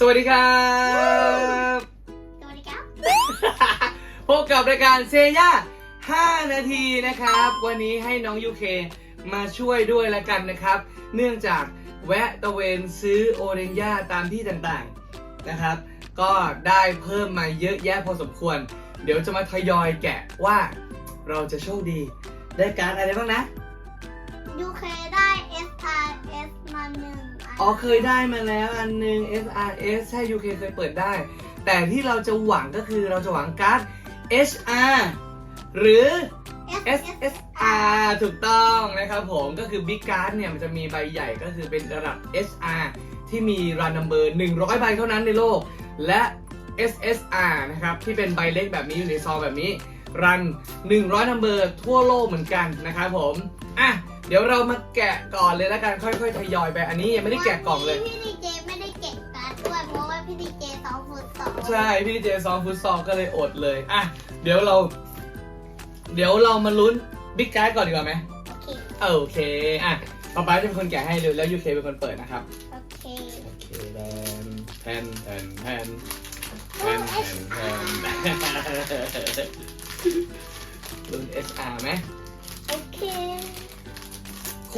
สวัสดีครับสวัสดีครับ พบกับรายการเซย่า5นาทีนะครับ วันนี้ให้น้องยูเคมาช่วยด้วยละกันนะครับ เนื่องจากแวะตะเวนซื้อโอเรนย่าตามที่ต่างๆนะครับ ก็ได้เพิ่มมาเยอะแยะพอสมควร เดี๋ยวจะมาทยอยแกะว่าเราจะโชคดี ได้การดอะไรบ้างนะยูเคได้ S R S มาหนึ่ง อ๋อเคยได้มาแล้วอันหนึ่ง SRS ใช่ UK เคยเปิดได้ แต่ที่เราจะหวังก็คือเราจะหวังการ์ด HR หรือ S S R ถูกต้องนะครับผมก็คือ Big Card เนี่ยมันจะมีใบใหญ่ก็คือเป็นระดับ SR ที่มี run number 100 ใบเท่านั้นในโลก และ SSR นะครับที่เป็นใบเล็กแบบนี้อยู่ในซองแบบนี้ รัน 100 number ทั่วโลกเหมือนกันนะครับผม อะ เดี๋ยวเรามาแกะก่อนเลยแล้วกันค่อย ๆ ทยอยไป อันนี้ยังไม่ได้แกะกล่องเลยวันนี้พี่ดีเจไม่ได้เก็บการ์ดด้วยเพราะว่าพี่ดีเจสองฟุตสองใช่ พี่เจซองฟุตซอลก็เลยอดเลย อะ เดี๋ยวเรา เดี๋ยวเรามาลุ้นบิ๊กการ์ดก่อนดีกว่าไหมโอเค โอเค อะป๊าป๊าจะเป็นคนแกะให้เลยแล้วยูเคเป็นคนเปิดนะครับ โอเคโอเคแทนแทนแทนแทนแทนแทนแทนลุ้น SR ไหมโอเค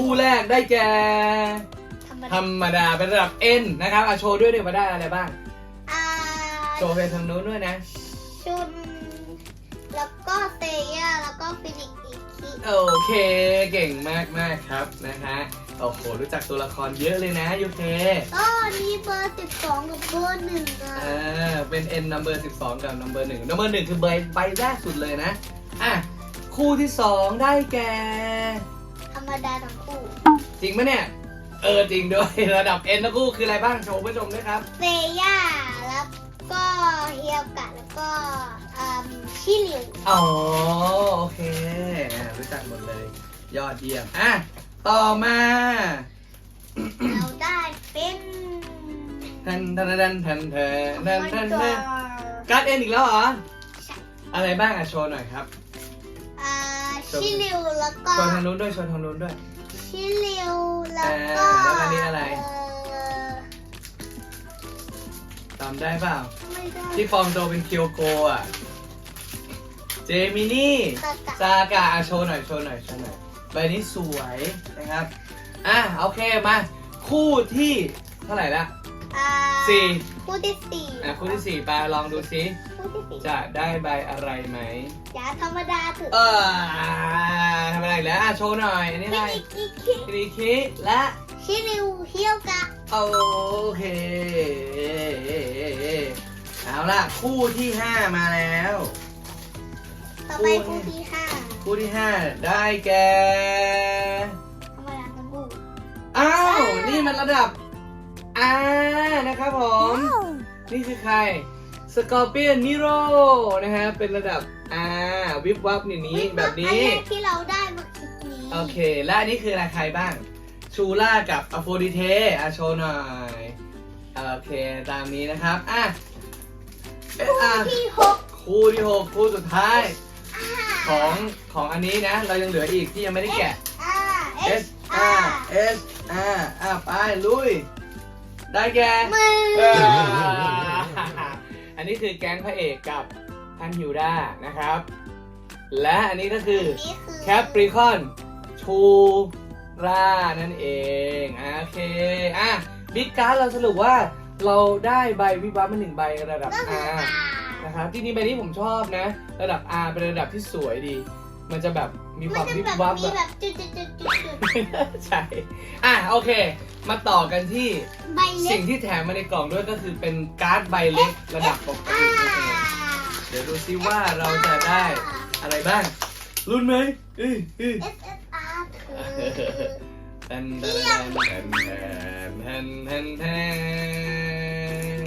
คู่แรกได้แก่ธรรมธรดารมดาเป็นระดับ N นะครับอะโชว์ด้วยเดี๋ยวมาได้อะไรบ้าง อ่าโชว์ไปทางนู้นด้วยนะ ชุน แล้วก็เซย่าแล้วก็ฟินิกซ์อีกทีโอเคเก่งมากมากๆครับนะฮะโอ้โหรู้จักตัวละครเยอะเลยนะยูเคก็มีเบอร์สิบสองกับเบอร์หนึ่งอะอ่าเป็น N number 12 กับ number 1 number 1 คือใบใบแรกสุดเลยนะอะคู่ที่ 2 ได้แก่ธ รรมดาทั้งคู่ จริงไหมเนี่ย เออจริงด้วย ระดับ N ทั้งคู่คืออะไรบ้างโชว์ผู้ชมด้วยครับเซย่า แล้วก็เฮียวกะแล้วก็อืมชิลิวอ๋อโอเคอะรู้จักหมดเลย ยอดเยี่ยมอะต่อมา เราได้เป็นทันทันทันทันทันทันทันมัทันนก็การ์ด N อีกแล้วเหรอใช่อะไรบ้างอะโชว์หน่อยครับ อ่าชิลิวแล้วก็โชว์ทางนู้นด้วยโชว์ทางนู้นด้วย ชิลิวแล้วก็อ่าแล้วอันนี้อะไรเจำได้เปล่า ไม่ได้ที่ฟอร์มโตเป็นเคียวโกอะ เจมินี่ ตะกะซากะอะโชว์หน่อยโชว์หน่อยโชว์หน่อยใบนี้สวยนะครับ อะโอเคมา คู่ที่เท่าไหร่ละอ่าสี่คู่ที่สี่อะคู่ที่สี่ไปลองดูซิคู่ที่สี่ จะได้ใบอะไรไหมอย่าธรรมดาถึงเออทำอะไรอีกแล้วอะโชว์หน่อยอันนี้ฟิอะไรนิกซ์อีกทีคริคิและชิลิวเฮียวกะโอเค เอาล่ะ คู่ที่5มาแล้ว ต่อไปคู่ที่ห้าคู่ที่5ได้แก่ธรรมดาทั้งคู่อ้าว นี่มันระดับ R นะครับผม นี่คือใคร สกอร์เปียนนิโรนะฮะ เป็นระดับ R วิบวับนี่นี้แบบนี้ อันแรกที่เราได้เมื่อกี้นี้โอเค และอันนี้คืออะไรใครบ้าง ชูล่ากับอโฟดิเทอะโชว์หน่อย โอเค ตามนี้นะครับ อะเอ๊ะคู่อะที่หกคู่ที่หกคู่สุดท้ายอ่าของของอันนี้นะ เรายังเหลืออีกที่ยังไม่ได้แกะ อ่า S R S R อะไปลุย ได้แกะมือ อ่า อันนี้คือแก๊งพระเอกกับท่านฮิวด้านะครับ และอันนี้ก็คือนี่คือแคปริคอนชูรานั่นเองอะโอเคอะบิ๊กการ์ดเราสรุปว่าเราได้ใบวิบวับมาหนึ่งใบระดับก็คือ R อ่านะครับที่นี่ใบนี้ผมชอบนะ ระดับ R เป็นระดับที่สวยดี มันจะแบบมีคมัวานมจะวิบแบบวับมีอะแบบจุดจุดจุดจุดจุดใช่อะโอเค มาต่อกันที่ใบเล็สิ่กงที่แถมมาในกล่องด้วยก็คือเป็นการ์ดใบเล็กระดับปกอ่าตินั่นเองเดี๋ยวดูซิว่าเราจะได้อะไรบ้างรุ่นไหมเอ้ยเอ้ย เอสเอสอาร์คือแทนแทนแทนแทนแทนแทนแทน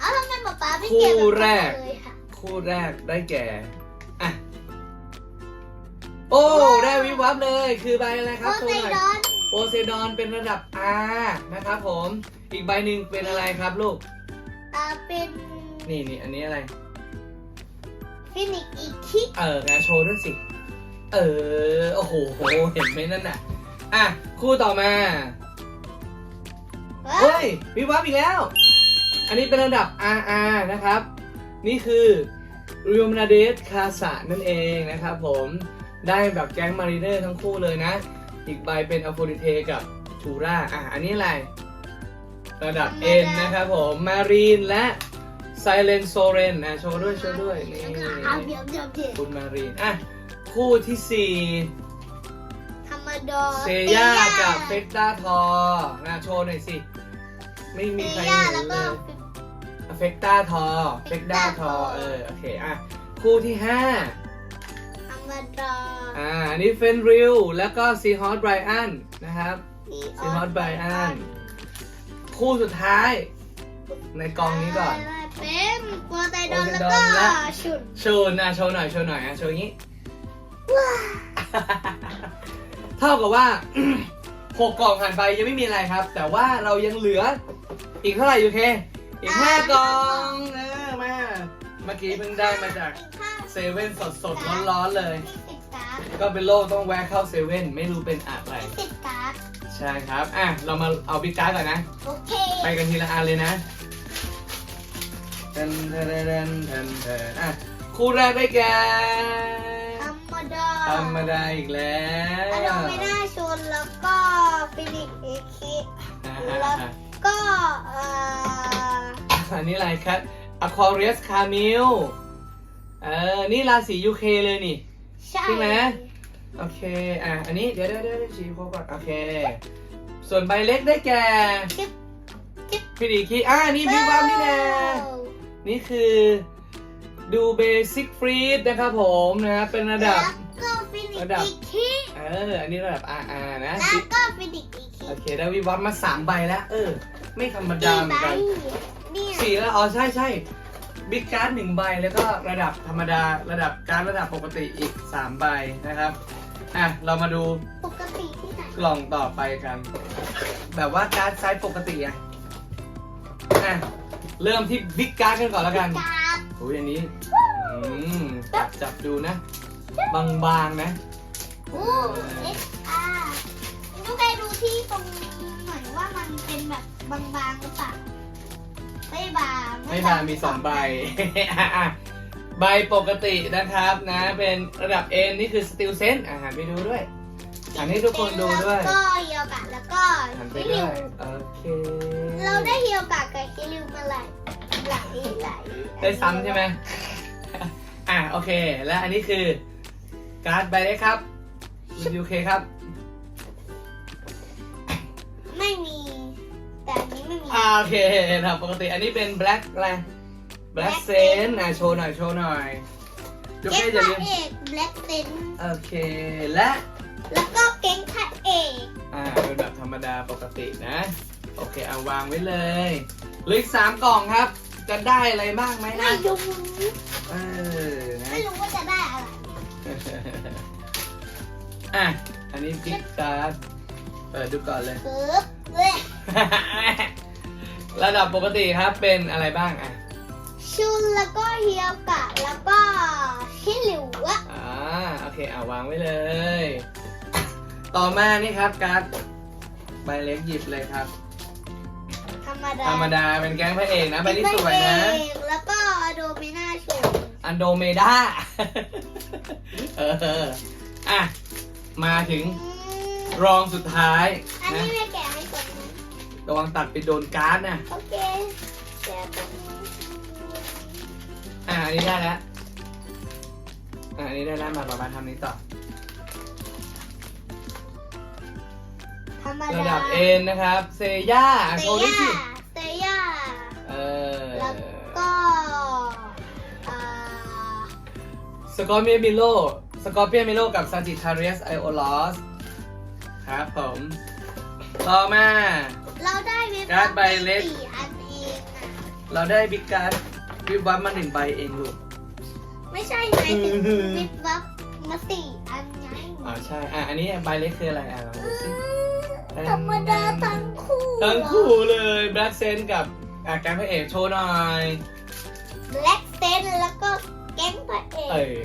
เอาทำไมหมอป้าไม่เก็บคู่แรก เลยค่ะคู่แรกได้แก่อะโอ้ ได้วิบวับเลย คือใบอะไรครับโอโชไซว์หน่อยดอน โปเซดอนเป็นระดับ R นะครับผม อีกใบหนึ่งเป็นอะไรครับลูก อ่าเป็นนี่นี่อันนี้อะไร ฟินิกซ์อีกคิเออนะโชว์ด้วยสิ เออ โอ้โห เห็นไหมนั่นน่ะ อะ คู่ต่อมา เฮ้ย วิบวับอีกแล้ว อันนี้เป็นระดับ RR นะครับ นี่คือริวมาเดสคาสะนั่นเองนะครับผม ได้แบบแก๊งมารีเนอร์ทั้งคู่เลยนะ อีกใบเป็นอัลโฟริเทกับชูราอะอันนี้อะไร ระดับ N นะครับผม มารีนและไซเลนโซเรนนะโชว์ด้วยโชว์ด้วยนี่เอาเดี๋ยวเดี๋ยวเดี๋ยวคุณมารีนอะคู่ที่สี่ธรรมดาเซย่ากับเฟกตาทอนะโชว์หน่อยสิ ไม่เซมีใครย่าเห็แล้วนเลก็ยเฟกตาทอเฟกตาทอเออโอเคอะคู่ที่ห้า ธรรมดาอ่าอันนี้เฟนริลแล้วก็ซีฮอสไบรอันนะครับซีฮอสไบรอันคู่สุดท้าย ในกองนี้ก่อนเป็นโปรไตดอนโปรไตแล้วดก็อนและชุนโชว์นะโชว์หน่อยโชว์หน่อยอะโชว์อย่างนี้เท่ากับว่าหกกล่องผ่านไปยังไม่มีอะไรครับ แต่ว่าเรายังเหลืออีกเท่าไหร่ยูเค อีกห้ากล่องเออมา เมื่อกี้เพิ่งได้มาจากอีข้างเซเว่นสดสดร้อนร้อนๆเลยที่ติดการ์ดก็เป็นโลกต้องแวะเข้าเซเว่นไม่รู้เป็นอะไรที่ติดการ์ดใช่ครับ อะ เรามาเอาบิ๊กการ์ดก่อนนะ โอเคไปกันทีละอันเลยนะเทนเทนเทนเทนเทนอะ คู่แรกได้แก่ธรรมดาธรรมดาอีกแล้วอะโดไม่ได้ชนแล้วก็ฟิลิปเอเคอะแล้วก็เอ่ออันนี้อะไรครับ Aquarius Camille เออ นี่ราศียูเคเลยนี่ใช่ใช่ไหมโอเค อะ อันนี้เดี๋ยวเดี๋ยวเดี๋ยวชี้โครบก่อน โอเค ส่วนใบเล็กได้แก่จิ๊บจิ๊บพี่ดีคีอ่านี่พี่วัมนี่แน่นี่คือดูเบสิกฟรีดนะครับผมนะครับเป็นระดับแล้วก็ฟิลิประดับอีเคเออ อันนี้ระดับ RR นะ แล้วก็ฟิลิปอีเคโอเค ได้วิวัมมาสามใบแล้ว เออ ไม่ธรรมดากี่เหมืใบอนกัน เนี่ย สี่แล้วอ๋อใช่ใช่บิ๊กการ์ดหนึ่งใบแล้วก็ระดับธรรมดาระดับการดระดับปกติอีกสามใบนะครับอะเรามาดูปกติที่ไหนกล่องต่อไปกัน แบบว่าการ์ดไซส์ปกติอะอะเริ่มที่บิ๊กการ์ดกันก่อนแล้วกันการ์ดโอ้ยอันนี้อืมจับจับดูนะ บางๆนะ โอ้เอ็กอาร์ดูไปดูที่ตรงเหมือนว่ามันเป็นแบบบางๆหรือเปล่า ไม่บางไม่บางมีสองใบอะอะใบปกตินะครับนะ เป็นระดับ N นี่คือ Steel Sense อะหันไปดูด้วยหันให้ทุกคนดูด้วยแล้วก็เฮียวกะแล้วก็หันไปฮิด้ริววยโอเค เราได้เฮียวกะกับฮิริวมาหลายหลายหลายได้ซ้ำใช่ไหมอะโอเค และอันนี้คือการ์ดใบเล็กครับคุณยูเคครับ ไม่มี แต่อันนี้ไม่มีอ่าโอเคครับปกติอันนี้เป็น black อะไร black s e n อะโชว์หน่อยโชว์หน่อยยูเก๊เคงอย่าลืระมเอกแบล็กเซนโอเคและแล้วก็เก๊งพระเอกอ่าเป็นแบบธรรมดาปกตินะ โอเคเอาวางไว้เลยเหลืออีกสามกล่องครับ จะได้อะไรบ้างไหมไม่นะรู้เออนะ ไม่รู้ว่าจะได้อะไรอะ อันนี้บิ๊กการ์ดเปิดดูก่อนเลยปึ๊บเว้ย ระดับปกติครับเป็นอะไรบ้างอะ ชุนแล้วก็เฮียวกะแล้วก็ชิหลิวอะอ่าโอเคเอาวางไว้เลย ต่อมานี่ครับการ์ดใบเล็กหยิบเลยครับ ธรรมดาธรรมดาเป็นแก๊งพระเอกนะใบนี้สวยนะพรเอกแล้วก็โดมิน่าชุนอันโดเมดาเอออะมาถึงอืมรองสุดท้ายอันนะ นี้ไม่แกะให้ก่อนนะ ระวังตัดไปโดนการ์ดนะโอเคแกะตรงนี้อะอันนี้ได้แล้วอะอันนี้ได้แล้วมาต่อมาทำนี้ต่อ ธรรมระดาดับเอ็นนะครับ เซย่าเซโชว์ด้วยย่าสิเซย่า เออแล้วก็อ่าสกอร์เปียนมิโลสกอร์เปียนมิโลกับซาจิทาเรียสไอโอลอสครับผม ต่อมา เราได้เว็บการ์ดใบเล็ก สี่อันเองอะเราได้บิ๊กการ์ดวิบวับมาหนึ่งใบเองลูก ไม่ใช่หมายถึงอืมวิบวับมาสี่อันไงอ๋อใช่อะอันนี้ใบเล็กคืออะไรอะลองดูสิธรรมดาทั้งคู่ทั้งคู่เลยแบล็กเซนกับอะแกงพระเอกโชว์หน่อยแบล็กเซนแล้วก็แก๊งพระเอกเออ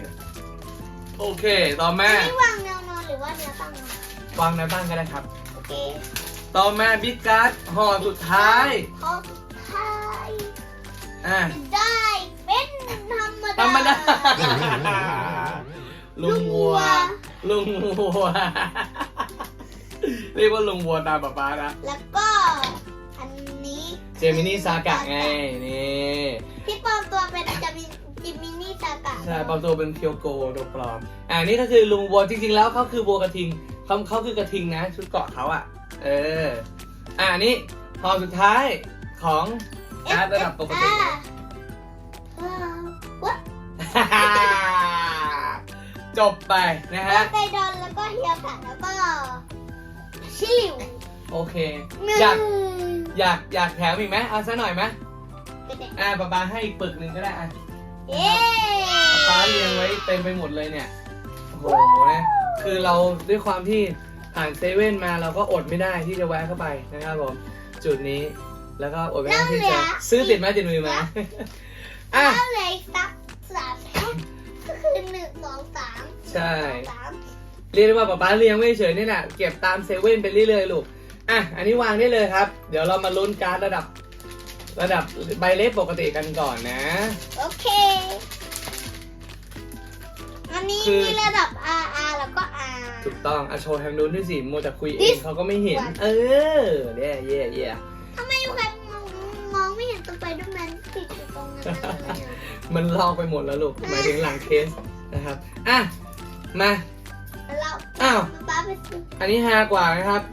โอเค ต่อมาอันนี้วางแนวนอนหรือว่าแนวตั้งนอนวางในบ้านก็ได้ครับ โอเค ต่อมาบิ๊กการ์ดห่อสุดท้าย พอสุดท้ายอะได้เป็นธรรมดา ธรรมดา ลุงวัว ลุงวัว เรียกว่าลุงวัวตามป๊าป๊านะ แล้วก็อันนี้เจมินี่ซากะไง นี่ ที่ปลอมตัวเป็นจะมีจิมินี่ซากะใช่ปลอมตัวเป็นเพียวโกตัวปลอม อ่านี่ก็คือลุงวัวจริงๆแล้วเขาคือวัวกระทิงเขาเขาคือกระทิงนะ ชุดเกราะเขาอะ เออ อ่านี่พอสุดท้ายของการดระดับปกติอ่าเออวัดจบไปนะแล้ฮะวไกดอนแล้วก็เฮียกะแล้วก็ชิลิวโอเคหนึ่งอยาก อยาก อยากแถมอีกไหมเอาซะหน่อยไหมเป็นไงอ่าป๊าป๊าให้อีกปึกหนึ่งก็ได้อะเย้ป๊าเรียงไว้เต็มไปหมดเลยเนี่ย โอ้โหนะ คือเราด้วยความที่ ผ่านเซเว่นมาเราก็อดไม่ได้ที่จะแวะเข้าไปนะครับผมจุดนี้แล้วก็อดไม่ได้ที่จะซื้อติดไม้ติดมือมาอะแล้วเหลยสักสามชุดก็คือหนึ่งสองสามใช่สามเรียกได้ว่าป๊าป๊าเลี้ยงไม่เฉยนี่แหละเก็บตามเซเว่นไปเรื่อยๆลูกอะอันนี้วางได้เลยครับ เดี๋ยวเรามาลุ้นการ์ดระดับ ระดับใบเล็กปกติกันก่อนนะ โอเค อันนี้คือ มีระดับ R R แล้วก็ R ถูกต้องอะโชว์ทางนู้นด้วยสิโมวจะคุยเอ This งเขาก็ไม่เห็น one เออเย่เย่เย่ทำไมใครมองมองไม่เห็นสไปเดอร์แมนติดอยู่ตรงนั้นเลยอะมันลอกไปหมดแล้วลูกหมายถึงหลังเคสนะครับอะมาเราอ้าว ป้าไปซื้ออันนี้ฮากว่านะครับ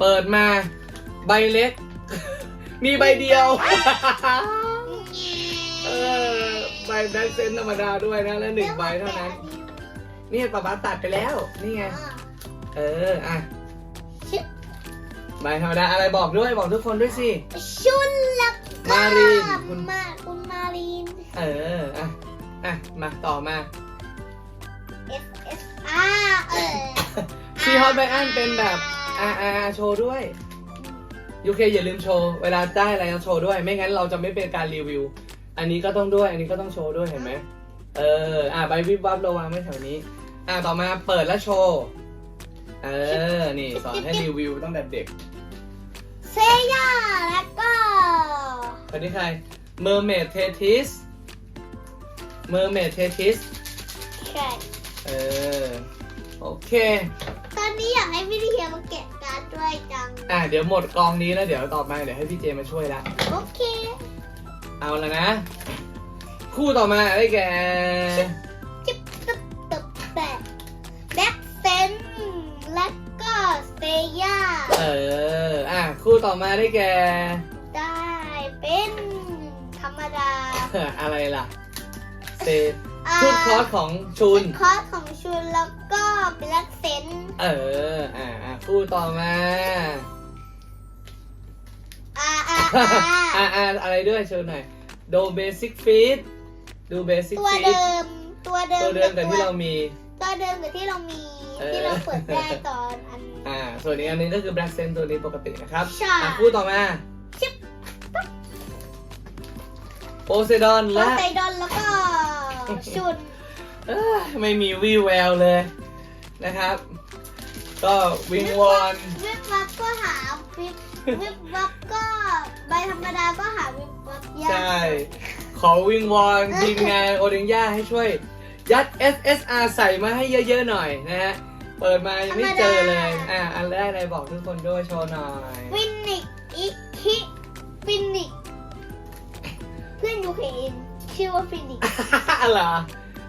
เปิดมาใบเล็ก มีใบเดียว เออ ใบแบล็คเซนธรรมดาด้วยนะ และหนึ่งใบเท่านั้น นี่ป๊าป๊าตัดไปแล้ว นี่ไง เออ อะชุดใบธรรมดาอะไรบอกด้วย บอกทุกคนด้วยสิ ชุดแล้วก็มารีนคุคุณณมาคุณมารีน เออ อะ อะ มาต่อมา S S R เออชีฮอตไบอันเป็นแบบอาอาโชว์ด้วยยูเคอย่าลืมโชว์ เวลาได้อะไรต้องโชว์ด้วย ไม่งั้นเราจะไม่เป็นการรีวิว อันนี้ก็ต้องด้วย อันนี้ก็ต้องโชว์ด้วยเห็นไหมเออ อะใบวิบวับระวังไม่แถวนี้ อะต่อมาเปิดแล้วโชว์ เออ นี่ สอนให้รีวิวตั้งแต่เด็ก เซย่าแล้วก็คนนี้ใคร Mermaid Thetis Mermaid Thetis ใช่เออ โอเค ตอนนี้อยากให้พี่เทียมาแกะการ์ดด้วยจัง อะเดี๋ยวหมดกองนี้แล้วเดี๋ยวต่อมาเดี๋ยวให้พี่เจมาช่วยละโอ เอาแล้วนะ คู่ต่อมาไอ้แกจิ๊บตึ๊บตึ๊บแบกแบ็คเซนแล้วก็เซย่าเออ อะ คู่ต่อมาได้แก ได้เป็นธรรมดา อะไรล่ะเซชุดคอสของชุน คอสของชุนแล้วก็แบล็คเซนเออ อะอะคู่ต่อมา อ่าอ่าอะอ่าอะอะไรด้วยเชิญหน่อยโดเบสิกฟีดดูเบสิกตัวฟีดเดิมตัวเดิมตัวเดิมกับที่เรามี ตัวเดิมกับที่เรามีเออ ที่เราเปิดได้ตอนอัน อ่า ส่วนอีกอันหนึงก็คือแบล็กเซนตัวนี้ปกตินะครับใช่ อะคู่ต่อมาชิปโพไซดอนโพและไซดอนแล้วก็ชุนเอ้ยไม่มีวี่แววเลยนะครับ ก็วิงวอน วิบวับก็หาวิบ วิบวับก็ใบธรรมดาก็หาวิบวับยากใช่ ขอวิงวอนทีมงานโอเดงย่าให้ช่วย ยัด SSR ใส่มาให้เยอะๆหน่อยนะฮะ เปิดมายังไม่เจอเลย อะ อันแรกอะไรบอกทุกคนด้วยโชว์หน่อยฟินิกอิคิฟินิกเพื่อนยูเคเองชื่อว่าฟินิกอะไรอ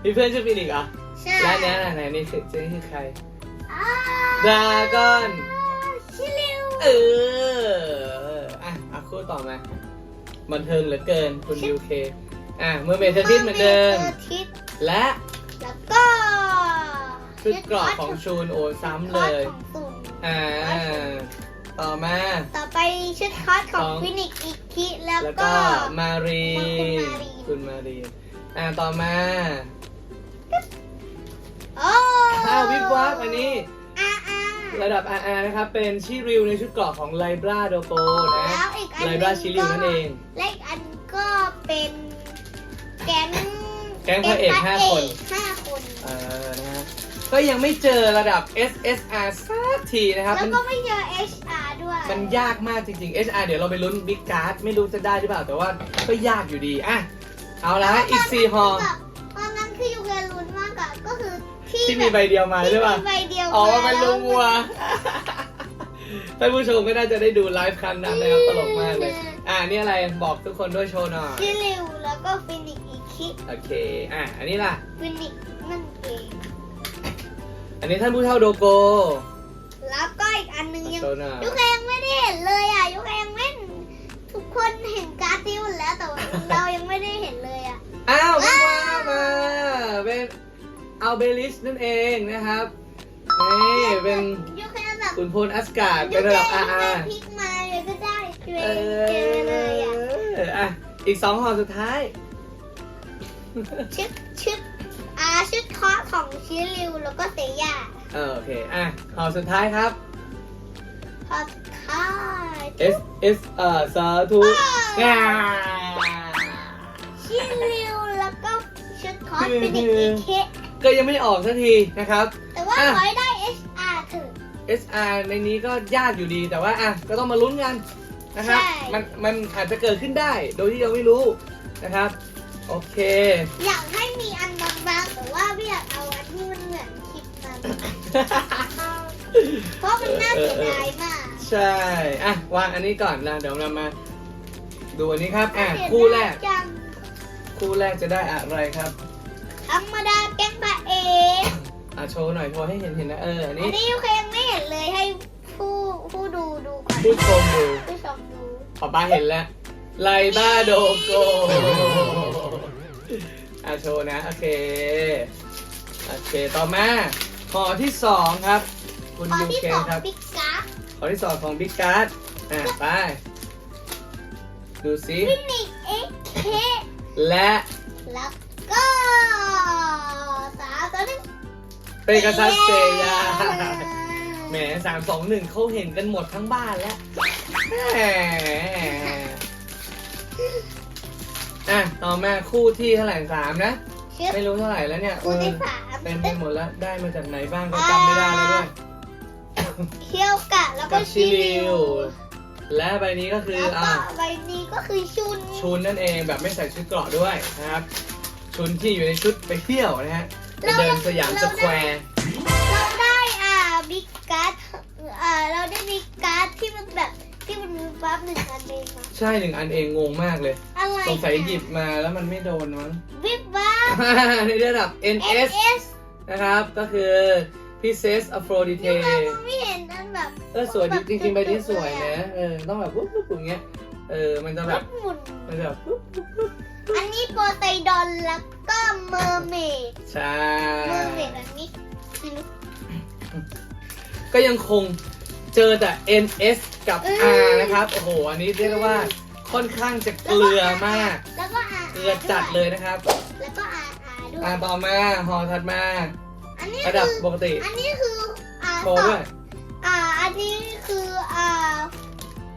มีเพื่อนชื่อฟินิกส์เหรอใช่และเนี้ยไหนๆนี่คือเจ๊คือใครอ่าดราก้อนชิลิว เออ อะอะคู่ต่อมาบันเทิงเหลือเกินคุณยูเคอะเมื่อเมททิสเหมือนเดิมเมอร์ทิสและแล้วก็ชุดเกราะของชูนโอนซ้ำเลยคอสของตุ่นอ่า ต่อมา ต่อไปชุดคอสของของ ฟินิกอีกทีแล้วแล้วก็ ก็มารีคุณมารีคุณมารีนอ่าต่อมา โอ้ ข้าววิบวับอันนี้อ่าอ่า ระดับ RR นะครับ เป็นชิริวในชุดเกราะของไลบราโดโปนะแล้วอีกอันไลบราชิริวนั่นเอง และอีกอันก็เป็นแก๊งแก๊งพระเอกห้าคน ห้าคนเออนะฮะก็ยังไม่เจอระดับ SSR สักทีนะครับแล้วมันก็ไม่เจอ HR ด้วยว่ามันยากมากจริงๆ HR เดี๋ยวเราไปลุ้นบิ๊กการ์ดไม่รู้จะได้หรือเปล่าแต่ว่าก็ยากอยู่ดีอะเอาละอีกสี่ห่อตอนนั้ ที่ที่มีใบเดียวมาที่ใช่ป่ะมีใบเดียวอ๋อมามันลุงวัว ท่านผู้ชมก็น่าจะได้ดูไลฟ์ครั้งนั้นนะครับตลกมากเลย อะนี่อะไรบอกทุกคนด้วยโชว์หน่อย ชิลิวแล้วก็ฟินิกอีคิโอเค อะ อันนี้ล่ะ ฟินิกนั่นเอง อันนี้ท่านผู้เฒ่าโดโก แล้วก็อีกอันหนึงยังโชว์หน่อยยูเครนไม่ได้เห็นเลยอะยูเครนไม่เห็นทุกคนเห็นการ์ดที่หมดแล้วแต่ว่า เรายังไม่ได้เห็นเลยอะ อ้าวไม่ว่ามาเป็น อัลเบลิสนั่นเองนะครับนี่เป็นยูเครนแบบขุนพลอัสการ์ดเป็นระดับยูอาเครอานพลิกมาเลยก็ได้เกรเอเกรเลยอะออะอีกสองห่อสุดท้ายชุดชุดอ่าชุดเคาะของชิลิวแล้วก็เซย่าเออโอเคอะห่อสุดท้ายครับ พอค่าย S S เอ่อสาธุงา ชิลิวแล้วก็ชุดคอสฟินิกอีเค ก็ยังไม่ออกสักทีนะครับ แต่ว่าอะขอให้ได้ HR เถอะ SR ในนี้ก็ยากอยู่ดีแต่ว่าอะก็ต้องมาลุ้นกันนะครับ ใช่ มันมันอาจจะเกิดขึ้นได้โดยที่เราไม่รู้นะครับ โอเค อยากให้มีอันบางๆแต่ว่าไม่อยากเอาอันที่มันเหมือนคลิปนั้นเพราะมันน่าเสียดายมาก ใช่ อะ วางอันนี้ก่อนนะเดี๋ยวเรามา ดูอันนี้ครับ อะเสียดายคู่แรกจังคู่แรกจะได้อะไรครับ ธรรมดาแกงพระเอกอะโชว์หน่อยโชว์ให้เห็นเห็นนะเอออันอันี้นนี้ยูเคยังไม่เห็นเลยให้ผู้ผู้ดูดูก่อนผู้ชมดูผู้ชมดูป๊าป้าเห็นแล้วไลบ้าโดโกอะโชว์นะโอเคโอเคต่อมาห่อที่สองครับ คุณข้อยูที่เคสองครับปิกการ์ดข้อที่สองของบิ๊กการ์ดอะไปดูสิฟินิกเอ็กเคและแล้ว ก็สามตัวหนึงเปกาซัสเซยาแหมสามสองหนึ่งเขาเห็นกันหมดทั้งบ้านแล้วแหมอะต่อมาคู่ที่เท่าไหร่สามนะชื่อไม่รู้เท่าไหร่แล้วเนี่ยคู่ที่เออสามเต็มไปหมดแล้วได้มาจากไหนบ้างก็จำไม่ได้แล้วด้วย เคียวกะแล้วก็กับชิชิลิลิว วและใบนี้ก็คือแล้วก็อ่าใบนี้ก็คือชุน ชุนนั่นเองแบบไม่ใส่ชุดเกราะด้วยนะครับ ชุนที่อยู่ในชุดไปเที่ยวนะฮะไปเดินสยามสแควร์เราได้อ่าบิ๊กการ์ดอ่าเราได้บิ๊กการ์ดที่มันแบบที่มันมีปั๊บหนึ่งอันเองมาใช่หนึ่งอันเองงงมากเลย อะไรสงสัยหยิบมาแล้วมันไม่โดนมั้งบิ๊กบ้าในระดับ NS NS นะครับ ก็คือ Princess Aphrodite ยูเราไม่เห็นอันแบบเออสวยจริงๆใบนี้สวยนะเออต้องแบบปุ๊บปุ๊บอย่างเงี้ยเออมันจะแบบหมุนมันจะแบบปุ๊บปุ๊บปุ๊บ อันนี้โปไซดอนแล้วก็เมอร์เมดใช่ เมอร์เมดอันนี้ไม่รู้ ก็ยังคงเจอแต่ NS กับ R นะครับ โอ้โห อันนี้เรียกได้ว่าค่อนข้างจะเกลือมาก แล้วก็อาเกลือจัดเลยนะครับ แล้วก็อาอาด้วยอ่าต่อมาห่อถัดมา อันนี้ระดับคือปกติอันนี้คืออ่าโชว์ด้วย อ่าอันนี้คืออ่า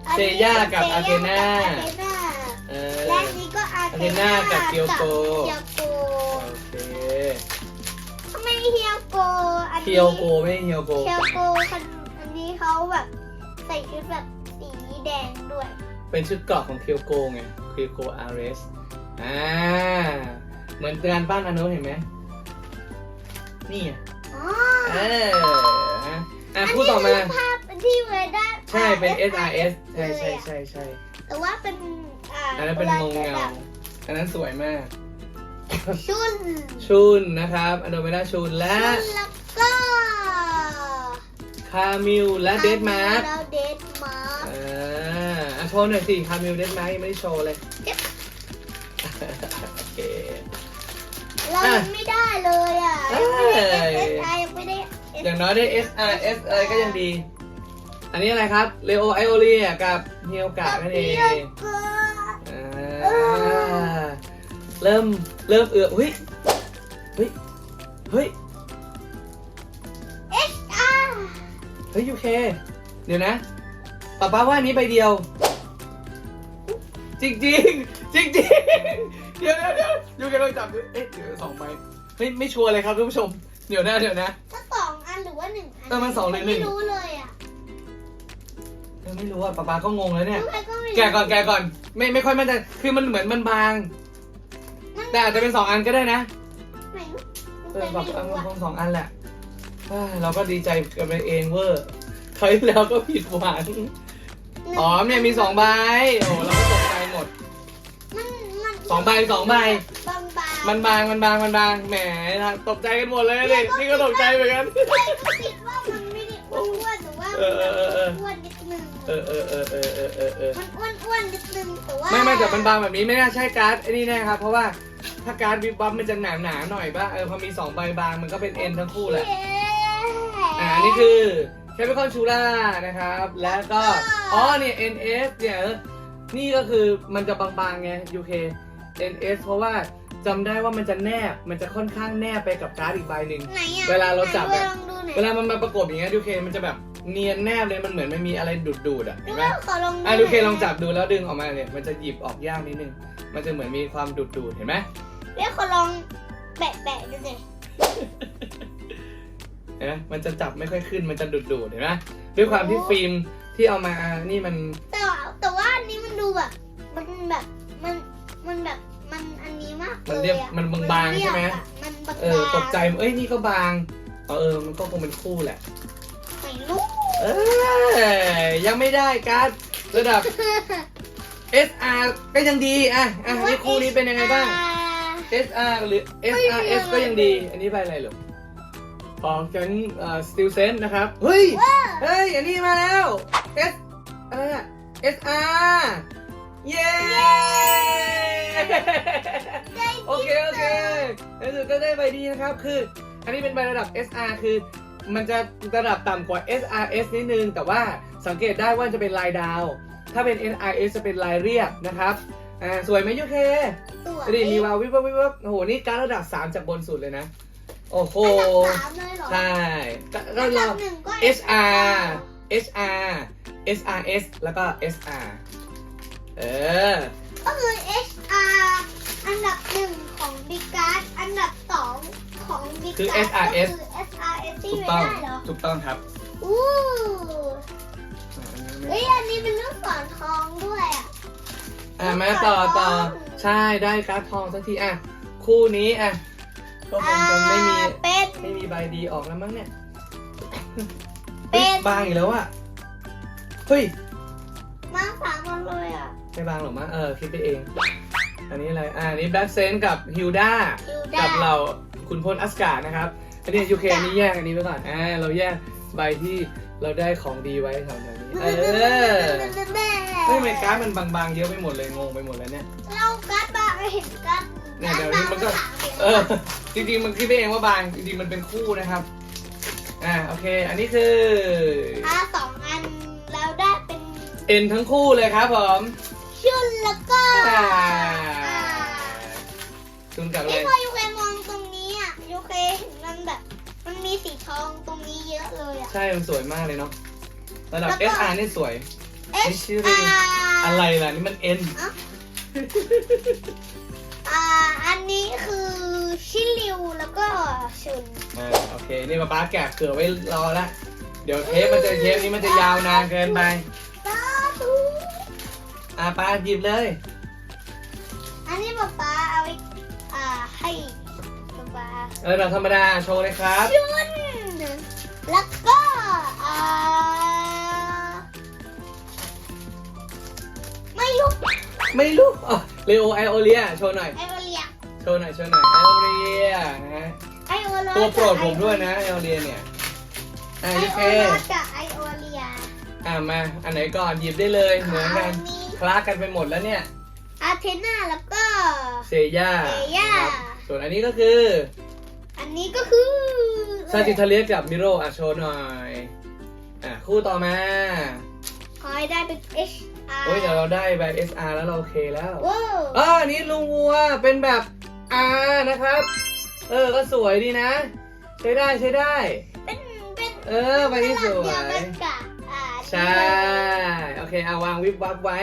อันเซนี้ย่ากับเซอาเทน่ากับอาเทน่า อาอาเทน่ากับเกียวโกเกียวโกโอเคทำไมเฮียวโกอันนี้เคียวโกไม่ใช่เฮียวโกเฮียวโกคันอันนี้เขาแบบใส่ชุดแบบสีแดงด้วย เป็นชุดเกราะของเคียวโกไงเคียวโกอาร์เรสอ่าเหมือนงานบ้านอนุเห็นไหมนี่ไงอ๋อเอออะพูดต่อมานนี้คืภาพที่เวด้าใช่เป็น SRS ใช่ใช่ใช่ใช่แต่ว่าเป็นอ่าอันนั้นเป็นงงเงา อันนั้นสวยมาก ชุนชุนนะครับอันโดเมนาชุนและแล้วก็คามิลและเดดมาร์แล้วเดดมาร์อ่าอะโชว์หน่อยสิคามิลเดดมาร์ยังไม่ได้โชว์เลยโอเค เรายังไม่ได้เลยอะเอ้ยังไม่ได้ย SI ยังไม่ได้อย่างน้อยได้ SRS อะไรก็ยังดี อันนี้อะไรครับเลโอไอโอลีกับเฮียวกะนั่นเองก็อ่า เริ่มเริ่มเอือเฮ้ยเฮ้ยเฮ้ยอ่าเฮ้ยยูเคเดี๋ยวนะป้าป้าว่าอันนี้ใบเดียว จริงจริงๆจริงจริงๆเดี๋ยวเดี๋ยวเดี๋ยวยูเคลองจับดูเอ๊ะเดี๋ยวสองใบเฮ้ยไม่ชัวร์เลยครับท่านผู้ชมเดี๋ยวนะเดี๋ยวนะถ้าสองอันหรือว่าหนึ่งอันเออมันสองหรือหนึ่ง ไม่รู้เลยอะเออไม่รู้อะป๊าป๊าก็งงแล้วเนี่ยน้องใครก็ไม่รู้แกะก่อนแกะก่อนไม่ไม่ค่อยมั่นใจคือมันเหมือนมันบาง แต่อาจจะเป็นสองอันก็ได้นะไม่รู้เอน้อองแบใครบไม่เอารู้มาอะคงสองอันแหละเอ้ยเราก็ดีใจกันไปเองเวอร์คราวที่แล้วก็ผิดหวังอ๋อเนี่ยมีสองใบโอ้เราก็ตกใจหมด มันมันสองใบสองใบ บางบางมันบางมันบางมันบางแหมนะตกใจกันหมดเลยเด็กนี่ก็ตกใจเหมือนกันก็คิดว่ามันไม่ได้อ้วนๆหรือว่าเออเออเออเออ อ้วนนิดนึง เออเออเออเออเออเออเออมันอ้วนอ้วนๆนิดนึงแต่ว่าไม่ไม่แต่มันบางแบบนี้ไม่น่าใช่การ์ดไอ้นี่แน่ครับเพราะว่าถ้าการ์ดวิบวับมันจะหนาหนาๆหน่อยป่ะเออพอมีสองใบบางมันก็เป็นเอ็นทั้งคู่แหละเย้อ่านี่คือแคปิคอนชูล่านะครับ แล้วก็ อ๋อเนี่ย NS เนี่ยเออนี่ก็คือมันจะบางๆไง UK NS เพราะว่า จำได้ว่ามันจะแนบ มันจะค่อนข้างแนบไปกับการ์ดอีกใบหนึ่ง ไหนอะเวลาเราจับไหนอะลองดูหน่อยเวลามันมาประกบอย่างเงี้ยดูเคมันจะแบบเนียนแนบเลย มันเหมือนไม่มีอะไรดูดๆอะดูเห็นไหมว่าขอลองอะดูเคลองจับดูแล้วดึงออกมาเนี่ยมันจะหยิบออกยากนิดนึง มันจะเหมือนมีความดูดๆเห็นไหมเรียกขอลองแบะแบะดูหน่อยเห็นไหมมันจะจับไม่ค่อยขึ้น มันจะดูดๆเห็นไหมด้วยความที่ฟิล์มที่เอามา นี่มัน แต่ว่าแต่ว่าอันนี้มันดูแบบ มันแบบ มัน มันแบบ มันอันนี้มากมันเลเรียบยอะมันบางๆใช่ไหมเรียบอะมันบางๆเออตกใจ เอ้ยนี่ก็บางเออเออมันก็คงเป็นคู่แหละ ไม่รู้เอ้ยยังไม่ได้การ์ดระดับ SR ก็ยังดีอะอะนี่คู่นี้เป็นยังไงบ้าง SR หรือ SRS ก็ยังดี อันนี้ใบอะไรเหรอของฉันเอ่อ Steel Sense นะครับ เฮ้ย เฮ้ย อันนี้มาแล้ว S อะไรอะ SR เย้ โอเคโอเคในที่สุดก็ได้ใบดีนะครับ คือ อันนี้เป็นใบระดับ SR คือมันจะระดับต่ำกว่า SRS นิดนึง แต่ว่าสังเกตได้ว่าจะเป็นลายดาว ถ้าเป็น NRS จะเป็นลายเรียบนะครับอ่าสวยไหมยูเคตัวนี่มีวาววิบวับวิบวับโอ้โห นี่การดระดับ 3 จากบนสุดเลยนะ โอ้โหอันดับสามเลยเหรอใช่ก็ก็อันเราดับหนึ่งก็ SR HR SRS แล้วก็ SR เออ ก็คือ HR อันดับหนึ่งของบิ๊กการ์ดอันดับสองของบิ๊กคือการ์ด SRS ก็คือ SRS ที่ถูกไม่ต้องได้เหรอ ถูกต้องครับอู้อ่าเฮ้ยอันนี้เป็นลูกศรทองด้วยอะ อะมาต่อต่อทองใช่ได้การ์ดทองสักทีอะคู่นี้อะก็คงจะไม่มีอ่าเป็นไม่มีใบดีออกแล้วมั้งเนี่ยเป็ฮ้ยน บางอีกแล้วอะเฮ้ยมาสามอันเลยอะ ไม่บางหรอกมั้งเออคิดไปเอง อันนี้อะไรอ่าอันนี้แบ็กเซนกับฮิลดาฮิลดากักับเราคุณพลอัสการ์ดนะครับ อันนี้ยูเคอันนี้แยกอันนี้ไว้ก่อนอ่าเราแยกใบที่เราได้ของดีไว้แถวๆนี้ เออเฮ้ยทำไมการ์ดมันบางๆเยอะไปหมดเลยงงไปหมดแล้วเนี่ย เราการ์ดบางเห็นการ์ดเนี่ยเดี๋ยวนี้มันก็การ์ดบางเออจริงๆมันคิดไปเองว่าบางจริงๆมันเป็นคู่นะครับ อ่าโอเค อันนี้คือ ถ้าสองอันแล้วได้เป็นเอ็นทั้งคู่เลยครับผม ชุนแล้วก็อ่าอ่าจุนกับอะไร นี่พอยูเคมองตรงนี้อะยูเคเห็นมันแบบ มันมีสีทองตรงนี้เยอะเลยอะ ใช่ มันสวยมากเลยเนาะ ระดับ แล้วก็ SR นี่สวย H นี่ชื่อเรียกอะไรล่ะ นี่มัน N อ่าอันนี้คือชิลิวแล้วก็ชุน อ่าโอเค นี่มาป้าแกะเผื่อไว้รอละ เดี๋ยวเทปมันจะเทปนี้มันจะยาวนานเกินไปสาธุ อ่าป้าหยิบเลย อันนี้ป๊าป๊าเอาไว้อ่าให้ป๊าป๊าระดับธรรมดาโชว์เลยครับชุนแล้วก็อ่าไม่รู้ไม่รู้เลโอไอโอเลียโชว์หน่อย ไอโอเลียโชว์หน่อยโชว์หน่อยไอโอเลียนะฮะไอโอโรสตัวโปรดผมด้วยนะไอโอเลียเนี่ยอ่าไอโอโอเคโรสกับไอโอเลีย อ่ามาอันไหนก่อนหยิบได้เลยเหมือนกัน อันนี้ คลากันไปหมดแล้วเนี่ย อาเทนาแล้วก็ เซย่าเซย่า นะครับส่วนอันนี้ก็คืออันนี้ก็คือซาจิทาเลียสกับมิโรอะโชว์หน่อยอะคู่ต่อมา ขอให้ได้เป็น H R โอ้ยเดี๋ยวเราได้ใบ SR แล้วเราโอเคแล้ว ว้าวอ๋ออันนี้ลุงวัวเป็นแบบ R นะครับ เออ ก็สวยดีนะ ใช้ได้ใช้ได้ เป็นเป็นเออใบนี้สวเดียยกันกับอ่า ใช่ โอเคเอาวางวิบวับไว้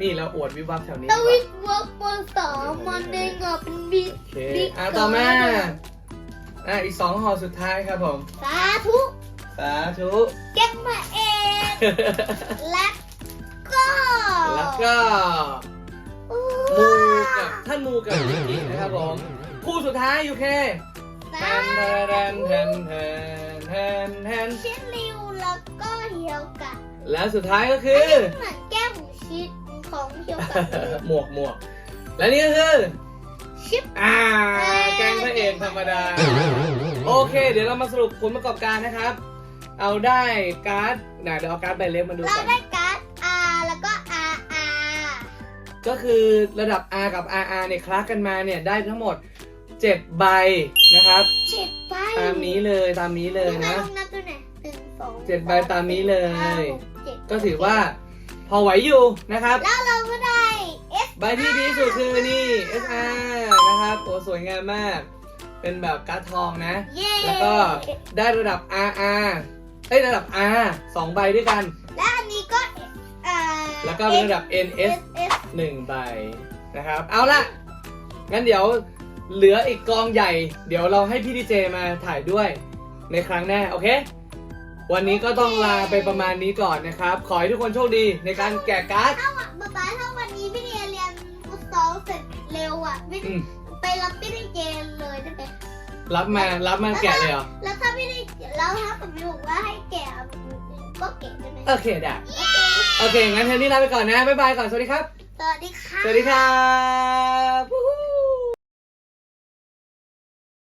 นี่เราอวดวิบวับแถวนี้ตดีกวิว่ากวักบนสองมันเองอะเป็นบิ๊กโอเคบิ๊กอะต่อมาอะอีกสองห่อสุดท้ายครับผม สาธุสาธุเก็บมาเองและแล้วก็อู้มูกับท่านมูกับมิกินะครับผม คู่สุดท้ายยูเคแทนแทนแทนแทนแทนแทนชิดริวแล้วก็เฮียวกะ และสุดท้ายก็คือ เหมือนแก้มของชิดของเฮียวกะเลยหมวกหมวก และนี่ก็คือ ชิป อ่า แกงพระเอกธรรมดา โอเค เดี๋ยวเรามาสรุปผลประกอบการนะครับ เอาได้การ์ดนะเดี๋ยวเอาการ์ดใบเล็กมาดูเราก่อน ได้การ์ด R แล้วก็ RR ก็คือระดับ R กับ RR เนี่ยคลาสกันมาเนี่ยได้ทั้งหมด 7 ใบนะครับ เจ็ดใบตามนี้เลยตามนี้เลยนะลองนับดูหน่อยหนึ่งสองเจ็ดใบตามนี้เลย ห้าหก เจ็ดก็ถือว่าพอไหวอยู่นะครับแล้วเราก็ได้ S ใบที่ดีที่สุดคือนี่ SR นะครับโอ้สวยงามมาก เป็นแบบการ์ดทองนะ เย้แล้วก็ได้ระดับ RR เอ้ยระดับ R สองใบด้วยกัน และอันนี้ก็อ่าแล้วก็เป็นระดับ NS S หนึ่งใบนะครับ เอาล่ะงั้นเดี๋ยวเหลืออีกกองใหญ่ เดี๋ยวเราให้พี่ดีเจมาถ่ายด้วยในครั้งหน้า โอเค วันนี้ก็ต้องลาไปประมาณนี้ก่อนนะครับ ขอให้ทุกคนโชคดีในการแกะการ์ด ถ้าวันป๊าป๊าถ้าวันนี้พี่เรียนเรียนฟุตซอลเสร็จเร็วอะพี่อืม ไปรับพี่ดีเจเลยได้ไหมรับมารับมาแกะเลยเหรอ แล้วถ้าพี่ดีแล้วถ้าผมบอกว่าให้แกะก็แกะได้ไหมโอเคได้โอเคโอเคงั้นเทนนี่ลาไปก่อนนะ บ๊ายบายก่อน สวัสดีครับ สวัสดีค่ะ สวัสดีครับ